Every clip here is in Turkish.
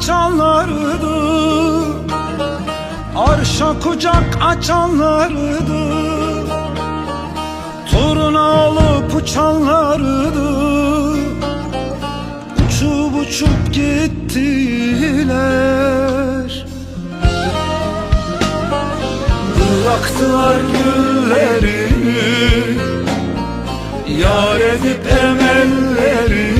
açanlardı Arşa kucak açanlardı Toruna alıp uçanlardı Uçup uçup gittiler. Bıraktılar güllerini. Yar edip emellerini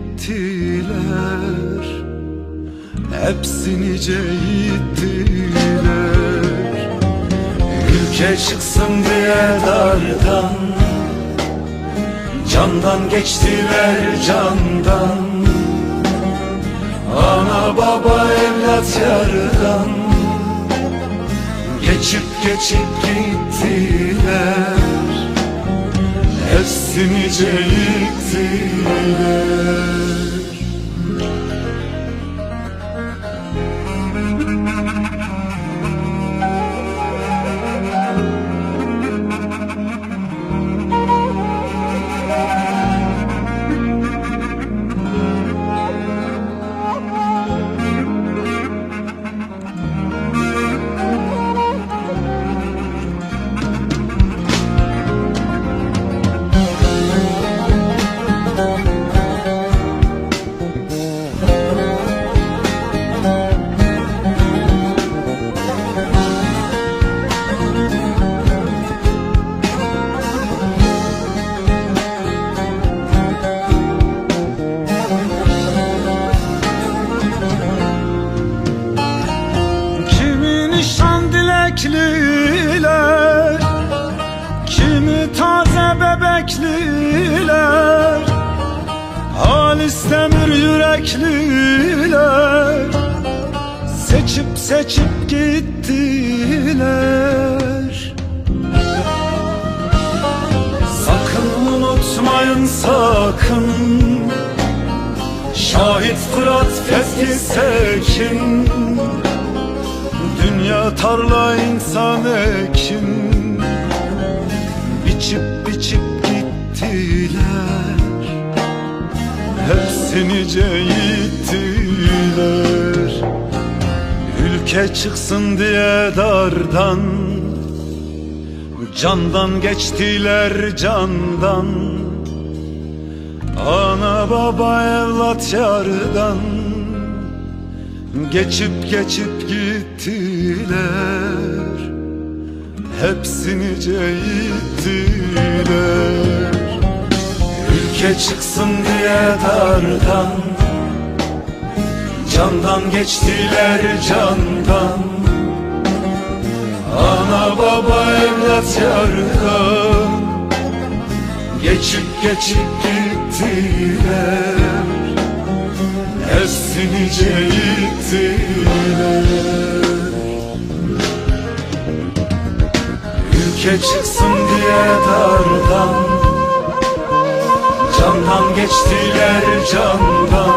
gittiler Hepsini yittiler Ülke çıksın diye dardan. Candan geçtiler candan. Ana baba evlat yardan. Geçip geçip gittiler Hepsini yittiler dilekliler Kimi taze bebekliler Halis demir yürekliler Seçip seçip gittiler. Sakın unutmayın sakın. Şahit Fırat Fethi Sekin Dünya tarla insan ekin Biçip biçip gittiler. Hepsini yittiler Ülke çıksın diye dardan. Candan geçtiler candan. Ana baba evlat yardan Geçip geçip gittiler. Hepsini yittiler Ülke çıksın diye dardan. Candan geçtiler candan. Ana baba evlat yardan. Geçip geçip gittiler Hepsini yittiler Ülke çıksın diye dardan. Candan geçtiler candan.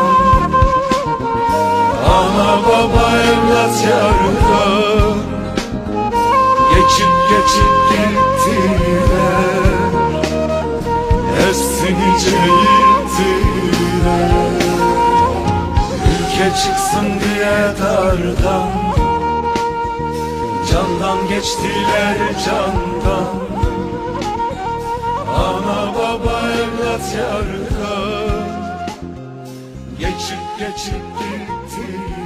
Ana baba evlat yardan Geçip geçip gittiler Hepsini Ülke çıksın diye dardan. Candan geçtiler candan. Ana baba evlat yardan. Geçip geçip gittiler